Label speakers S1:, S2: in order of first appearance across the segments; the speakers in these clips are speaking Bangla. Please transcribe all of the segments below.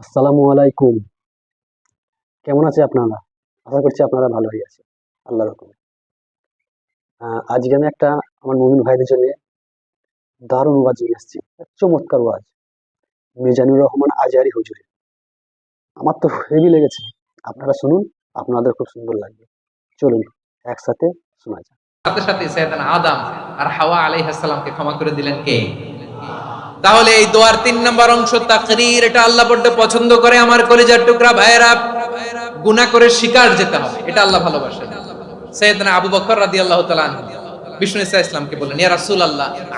S1: আসসালামু আলাইকুম। কেমন আছে আপনারা? আশা করছি আপনারা ভালোই আছে আল্লাহর রকমে আজকে আমি একটা আমার মুমিন ভাইদের জন্য দারুণ ওয়াজ নিয়ে এসেছি চমৎকার ওয়াজ। মিজানুর রহমান আজারি হুজুরি। আমার তো হেভি লেগেছে। আপনারা শুনুন, আপনাদের খুব সুন্দর লাগবে। চলুন, একসাথে শোনা যাক।
S2: সাথে সাথে আদম আর হাওয়া আলাইহিস সালামকে ক্ষমা করে দিলেন কে? তাহলে এই দোয়ার তিন নম্বর অংশ তাকরীর, এটা আল্লাহ বড্ড পছন্দ করে। আমার কলিজার টুকরা ভাইয়েরা, গুনাহ করে শিকার যেতে হবে। এটা আল্লাহ ভালোবাসেন। সৈয়দনা আবু বকর রাদিয়াল্লাহু তাআলা বিষ্ণু ইসা ইসলামকে বললেন, ইয়া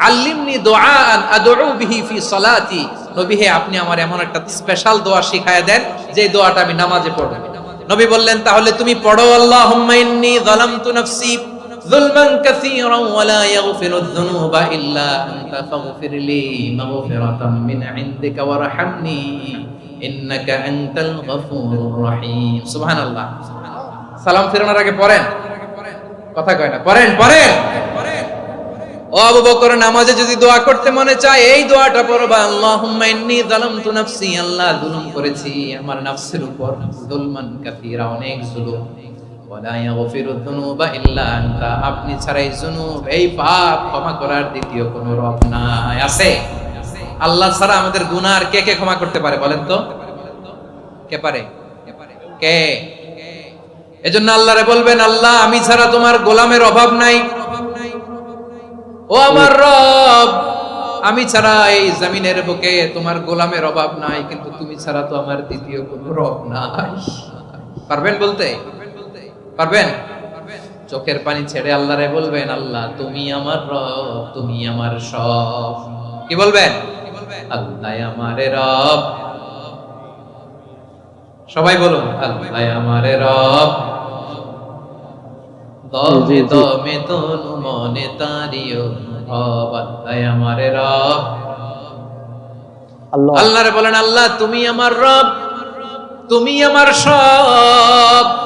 S2: আল্লিমনি আদউ বিহি ফি সালাতি। নবী, হে, আপনি আমার এমন একটা স্পেশাল দোয়া শিখায়া দেন, যে দোয়াটা আমি নামাজে পড়ব। নবী বললেন, তাহলে তুমি পড়ো, আল্লাহুম্মা ইন্নী যালামতু যুলমান কাসীরা ওয়া লা ইয়াগফিরু যুনুবা ইল্লা আনতা ফাগফির লি মাগফিরাতাম মিন ইনদিকা ওয়ারহামনি ইন্নাকা আনতাল গফুরুর রহিম। সুবহানাল্লাহ। সালাম ফেরানোর আগে পড়েন। কথা কয় না। পড়েন পড়েন। ও আবু বকর, নামাজে যদি দোয়া করতে মনে চায়, এই দোয়াটা পড়বা, আল্লাহুম্মা ইন্নী যালামতু নাফসি, আল্লাহ জুলুম করেছি, আমার নাফসের উপর যুলমান কাসীরা অনেক জুলুম। আপনি ছাড়াই জুনুব এই পাপ ক্ষমা করার দ্বিতীয় কোনো রব নাই। আছে? আল্লাহ ছাড়া আমাদের গুনাহ কে কে ক্ষমা করতে পারে বলেন তো? কে পারে? কে? এজন্য আল্লাহরে বলবেন, আল্লাহ, আমি ছাড়া তোমার গোলামের অভাব নাই। ও আমার রব, আমি ছাড়া এই জমিনের বুকে তোমার গোলামের অভাব নাই, কিন্তু তুমি ছাড়া তো আমার দ্বিতীয় কোনো রব নাই। পারবেন বলতে? পারবেন? চোখের পানি ছেড়ে আল্লাহরে বলবেন আল্লাহ তুমি আমার রব তুমি আমার সব। কি বলবেন? আল্লাহ আমারে রব। সবাই বলুন আল্লাহ আমারে রব। দমে দমে তনু মনে তারিও রব আল্লাহ আমারে রব।
S1: আল্লাহ।
S2: আল্লাহরে বলেন আল্লাহ তুমি আমার রব তুমি আমার সব।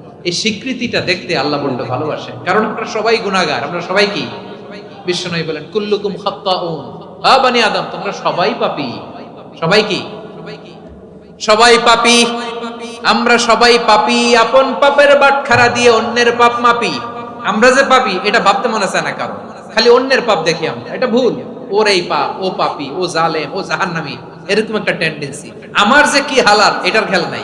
S2: এই স্বীকৃতিটা দেখতে আল্লাহ বড্ড ভালোবাসেন। কারণ আমরা সবাই গুনাহগার, আমরা সবাই কি? বিশ্বনবী বলেন, কুল্লুকুম খাত্তাউন। বানি আদম, তোমরা সবাই পাপী। সবাই কি? সবাই পাপী। আমরা সবাই পাপি, আপন পাপের বাটখারা দিয়ে অন্যের পাপ মাপি। আমরা যে পাপি, এটা ভাবতে মনে চায় না কারণ খালি অন্যের পাপ দেখি আমরা, এটা ভুল। ওর এই পাপ, ও পাপি, ও জালেম, ও জাহান্নামী, এরকম একটা টেন্ডেন্সি আমার যে কি হালাত, এটার খেয়াল নাই।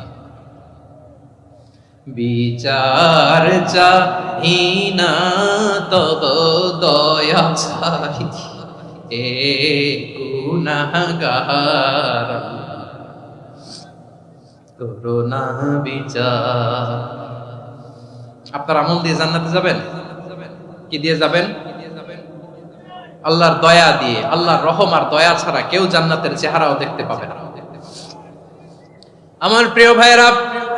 S2: বিচার চাহিনা তব দয়া চাই এ গুনাহগার। করোনা বিচার। আপনার আমল দিয়ে জান্নাতে যাবেন? কি দিয়ে যাবেন? আল্লাহর দয়া দিয়ে, আল্লাহর রহম আর দয়া ছাড়া কেউ জান্নাতের চেহারাও দেখতে পাবে না। আমার প্রিয় ভাইয়েরা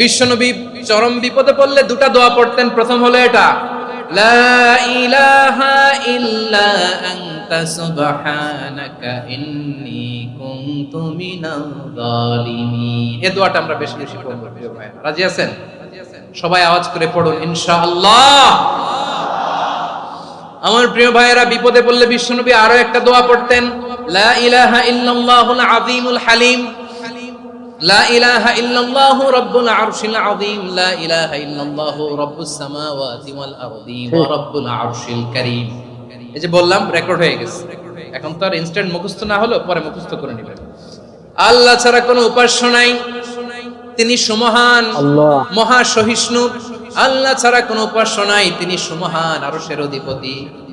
S2: বিশ্বনবী চরম বিপদে পড়লে দুটা দোয়া পড়তেন। প্রথম হলো এটা, লা ইলাহা দোয়াটা আমরা বেশি আছেন? সবাই আওয়াজ করে আমার প্রিয় ভাইয়েরা, বিপদে পড়লে বিশ্বনবী আরও একটা দোয়া পড়তেন, লা ইলাহা হালিম। লা ইলাহা ইল্লাল্লাহু রাব্বুল আরশিল আযীম লা ইলাহা ইল্লাল্লাহু রাব্বুস সামাওয়াতি ওয়াল আরদি ওয়া রাব্বুল আরশিল কারীম। এই যে বললাম রেকর্ড হয়ে গেছে। এখন তো আর ইনস্ট্যান্ট মুখস্থ না হলো পরে মুখস্থ করে নেবেন। আল্লাহ ছাড়া কোনো উপাস্য নাই। তিনি সমহান
S1: আল্লাহ।
S2: মহা সহিষ্ণু। আল্লাহ ছাড়া কোনো উপাস্য নাই। তিনি সুমহান আরশের অধিপতি।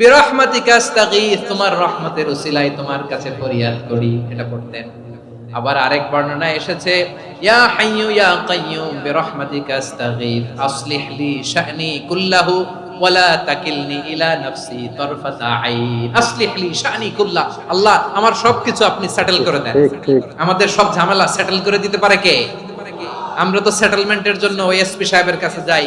S2: বিরহমাতিকা আস্তাগীথ তোমার রহমতের তোমার কাছে ফরিয়াদ করি। এটা পড়তেন আবার আরেক বর্ণনা এসেছে ইয়া হাইয়ু ইয়া কাইয়ুম বিরহমাতিকা আস্তাগীথ আসলিহ লি শা'নি কুল্লাহু ওয়ালা তাকিলনি ইলা নাফসি তরফাতা আইন। আসলিহ লি শা'নি কুল্লাহ আল্লাহ আমার সবকিছু আপনি সেটেল করে দেন। আমাদের সব ঝামেলা সেটেল করে দিতে পারে কে? আমরা তো সেটেলমেন্টের জন্য ওএসপি সাহেবের কাছে যাই।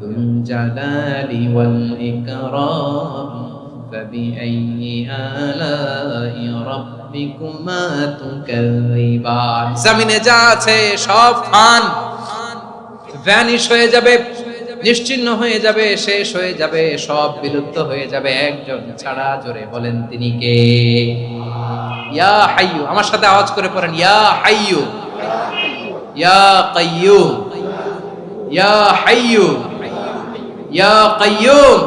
S2: যুল জালালি ওয়াল ইকরাম فبأي آلاء ربكما تكذبان জমিনে যা আছে সব ফান ভ্যানিশ হয়ে যাবে নিশ্চিহ্ন হয়ে যাবে শেষ হয়ে যাবে সব বিলুপ্ত হয়ে যাবে একজন ছাড়া জোরে বলেন তিনি কে ইয়া হাইয়ু আমার সাথে আওয়াজ করে পড়েন ইয়া হাইয়ু ইয়া কাইয়ুম ইয়া হাইয়ু ইয়া কাইয়ুম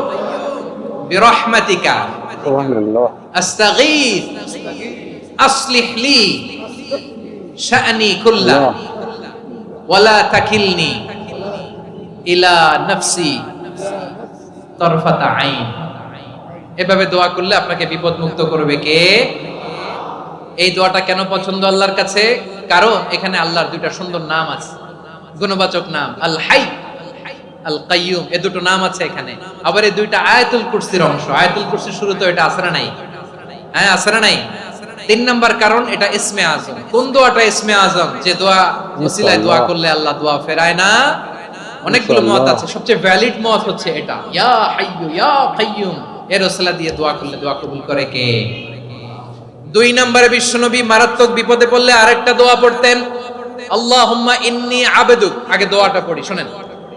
S2: বিরহমাতিকা
S1: সুবহানাল্লাহ
S2: আস্তাগীথ আসলিহ লি শা'নি কুল্লা
S1: আল্লাহ।
S2: ওয়ালা তাকিলনি ইলা নফসি তরফাতা আইন এভাবে দোয়া করলে আপনাকে বিপদ মুক্ত করবে কে? এই দোয়াটা কেন পছন্দ আল্লাহর কাছে? কারণ এখানে আল্লাহর দুইটা সুন্দর নাম আছে। গুণবাচক নাম আল হাই আল কাইয়ুম এ দুটো নাম আছে এখানে। আবার এই দুইটা আয়াতুল কুরসির অংশ। আয়াতুল কুরসির শুরুতে এটা আসরা নাই। হ্যাঁ আসরা নাই? তিন নাম্বার কারণ এটা ইসমে আজম। কোন দোয়াটা ইসমে আজম? যে দোয়া ওসিলায় দোয়া করলে আল্লাহ দোয়া ফেরায় না? অনেকগুলো মত আছে। সবচেয়ে ভ্যালিড মত হচ্ছে এটা। ইয়া হাইয়ু ইয়া কাইয়ুম। এর ওসিলা দিয়ে দোয়া করলে দোয়া কবুল করে কে? দুই নম্বরে বিশ্বনবী মারাত্মক বিপদে পড়লে আরেকটা দোয়া পড়তেন আল্লাহুম্মা ইন্নি আবেদুক। আগে দোয়াটা পড়ি শুনেন।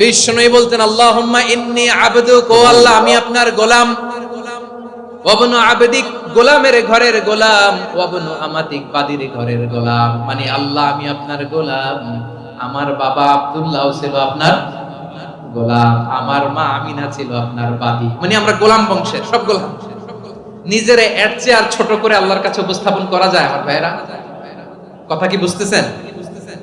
S2: বিষ্ণু বলতেন, আল্লাহুম্মা ইন্নী আবদুক, ও আল্লাহ, আমি আপনার গোলাম। মানে আল্লাহ, আমি ছিল আপনার মানে আমরা গোলাম বংশের, সব নিজের চেয়ে আর ছোট করে আল্লাহর কাছে উপস্থাপন করা যায় আমার ভাইরা কথা কি বুঝতেছেন?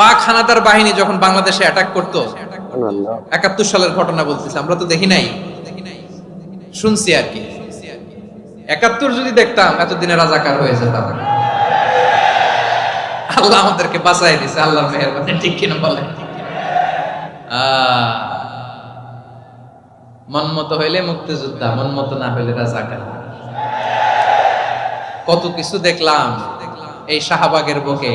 S2: পাক হানাদার বাহিনী যখন বাংলাদেশে অ্যাটাক করতো একাত্তর সালের ঘটনা বলতেছি আমরা তো দেখি নাই। শুনছি আর কি। একাত্তর যদি দেখতাম এতদিনে রাজাকার হয়ে যেতাম। আল্লাহ আমাদেরকে বাঁচাই দিছে মেহেরবানি ঠিক কিনা বলে মন হইলে মুক্তিযোদ্ধা মন মতো না হইলে রাজাকার। কত কিছু দেখলাম এই শাহবাগের বুকে।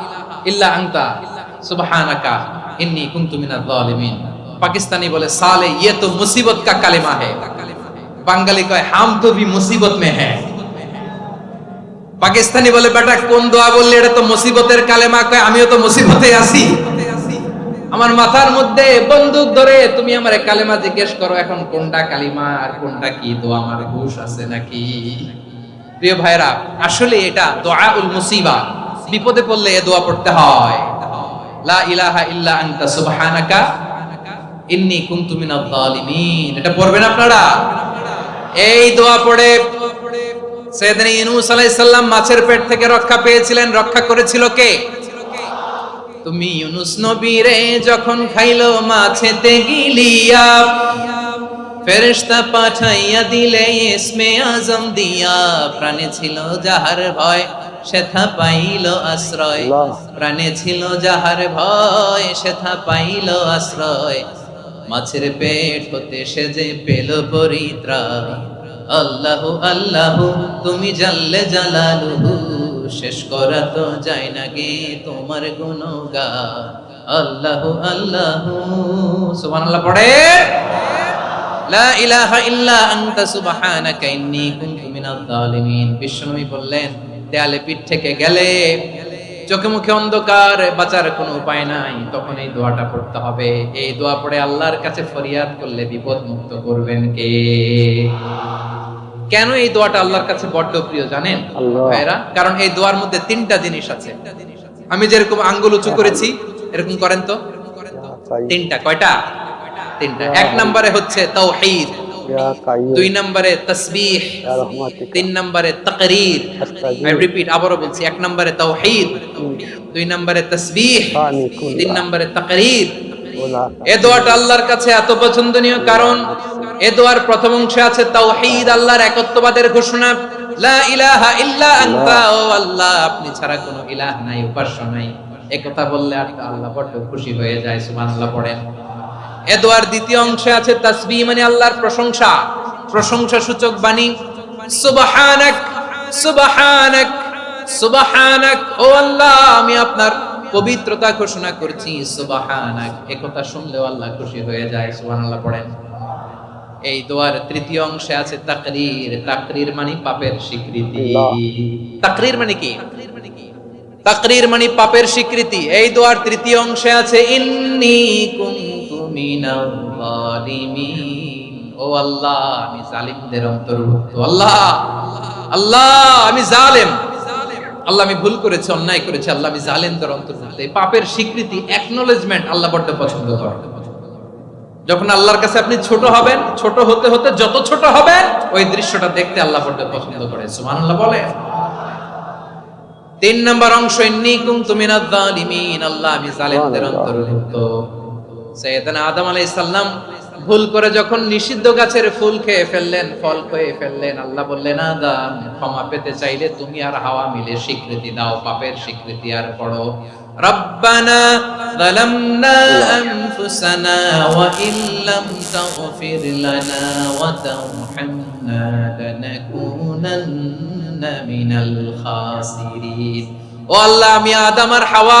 S2: ইল্লা সুবহানাকা কুনতু পাকিস্তানি বলে, সালে ইয়ে তো মুসিবত কা হে। বাঙালি কয়, হাম তো ভি মুসিবত মে পাকিস্তানি বলে, বেটা, কোন দোয়া বললি, এটা তো মুসিবতের কালেমা কয়, আমিও তো মুসিবতে আছি। আমার মাথার মধ্যে বন্দুক ধরে তুমি আমার কালেমা জিজ্ঞেস করো, এখন কোনটা কালিমা আর কোনটা কি দোয়া? আমার ঘুষ আছে নাকি? প্রিয় ভাইরা আসলে এটা দোয়া উল মুসিবা। বিপদে পড়লে এ দোয়া পড়তে হয়। লা ইলাহা ইল্লা আনতা সুবহানাকা, ইন্নী কুনতু মিনাজ জালিমিন এটা পড়বেন আপনারা? এই দোয়া পড়ে সৈয়দনা ইউনূস আলাইহিস সালাম মাছের পেট থেকে রক্ষা পেয়েছিলেন। রক্ষা করেছিল কে? তুমি ইউনুস যখন খাইলো মাছেতে গিলিয়া ফেরেশতা পাঠাইয়া দিলে ইসমে আজম দিয়া। প্রাণে ছিল যাহার ভয় সেথা পাইল আশ্রয়। প্রাণে ছিল যাহার ভয় সেথা পাইল আশ্রয়। মাছের পেট হতে সে যে পেল পরিত্রাণ। আল্লাহু আল্লাহু তুমি জাল্লে জালালুহু। শেষ করা তো যায় না গে তোমার গুণগান। আল্লাহু আল্লাহু। সুবহানাল্লাহ পড়ে। লা ইলাহা ইল্লা আনতা সুবহানাকা ইন্নী কুনতু মিনাজ জালিমিন বিশ্বনবী বললেন দেয়ালে পিঠ থেকে গেলে চোখে মুখে অন্ধকার বাঁচার কোনো উপায় নাই তখন এই দোয়াটা পড়তে হবে। এই দোয়া পড়ে আল্লাহর কাছে ফরিয়াদ করলে বিপদ মুক্ত করবেন কে? কেন এই দোয়াটা আল্লাহর কাছে বড্ড প্রিয় জানেন? ভাইরা কারণ এই দোয়ার মধ্যে তিনটা জিনিস আছে। আমি যেরকম আঙ্গুল উঁচু করেছি এরকম করেন তো? তিনটা কয়টা? তিনটা। এক নম্বরে হচ্ছে তাওহীদ দুই নম্বরে তাসবিহ তিন নম্বরে তাকরীর। আই রিপিট আবারও বলছি এক নম্বরে তাওহীদ দুই নম্বরে তাসবিহ তিন নম্বরে তাকরীর। এ দোয়াটা আল্লাহর কাছে এত পছন্দনীয় কারণ এ দোয়ার প্রথম অংশে আছে তাওহীদ আল্লাহর একত্ববাদের ঘোষণা লা ইলাহা ইল্লা আনতা ও আল্লাহ আপনি ছাড়া কোনো ইলাহ নাই উপাস্য নাই। এ কথা বললে আর আল্লাহ বড় খুশি হয়ে যায় সুবহানাল্লাহ পড়েন এ দোয়ার দ্বিতীয় অংশে আছে তাসবিহ মানে আল্লাহর প্রশংসা। প্রশংসা সূচক বাণী। সুবহানাক সুবহানাক সুবহানাক। ও আল্লাহ, আমি আপনার পবিত্রতা ঘোষণা করছি। সুবহানাক। এ কথা শুনলেও আল্লাহ খুশি হয়ে যায়, সুবহানাল্লাহ পড়েন। এই দোয়ার তৃতীয় অংশে আছে তাকরির। তাকরির মানে পাপের স্বীকৃতি। তাকরির মানে কি? তাকরির মানে পাপের স্বীকৃতি। এই দোয়ার তৃতীয় অংশে আছে, ইন্নী জালিমিন ও আল্লাহ আমি জালিমদের অন্তর্ভুক্ত। আল্লাহ আল্লাহ আমি জালেম। আল্লাহ আমি ভুল করেছি অন্যায় করেছি আল্লাহ আমি জালেমদের অন্তর্ভুক্ত। এই পাপের স্বীকৃতি অ্যাকনোলেজমেন্ট আল্লাহ বড্ড পছন্দ করেন যখন আল্লাহর কাছে আপনি ছোট হবেন ছোট হতে হতে যত ছোট হবেন ওই দৃশ্যটা দেখতে আল্লাহ বড্ড পছন্দ করে। সুবহানাল্লাহ বলে তিন নম্বর অংশ ইন্নী কুনতু মিনাজ জালিমিন আল্লাহ আমি জালিমদের অন্তর্ভুক্ত। সৈয়দনা আদম আলাইহিস সালাম ভুল করে যখন নিষিদ্ধ গাছের ফুল খেয়ে ফেললেন ফল খেয়ে ফেললেন আল্লাহ বললেন আদম ক্ষমা পেতে চাইলে তুমি আর হাওয়া মিলে স্বীকৃতি দাও পাপের স্বীকৃতি আর পড়ো ربنا ظلمنا أنفسنا وإن لم تغفر لنا وترحمنا لنكونن من الخاسرين ও আল্লাহ আমি আদম আর হাওয়া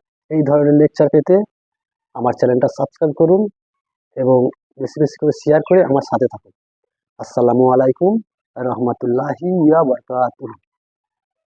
S1: এই ধরনের লেকচার পেতে আমার চ্যানেলটা সাবস্ক্রাইব করুন এবং বেশি বেশি করে শেয়ার করে আমার সাথে থাকুন। আসসালামু আলাইকুম, রহমতুল্লাহি বারাকাতুহু।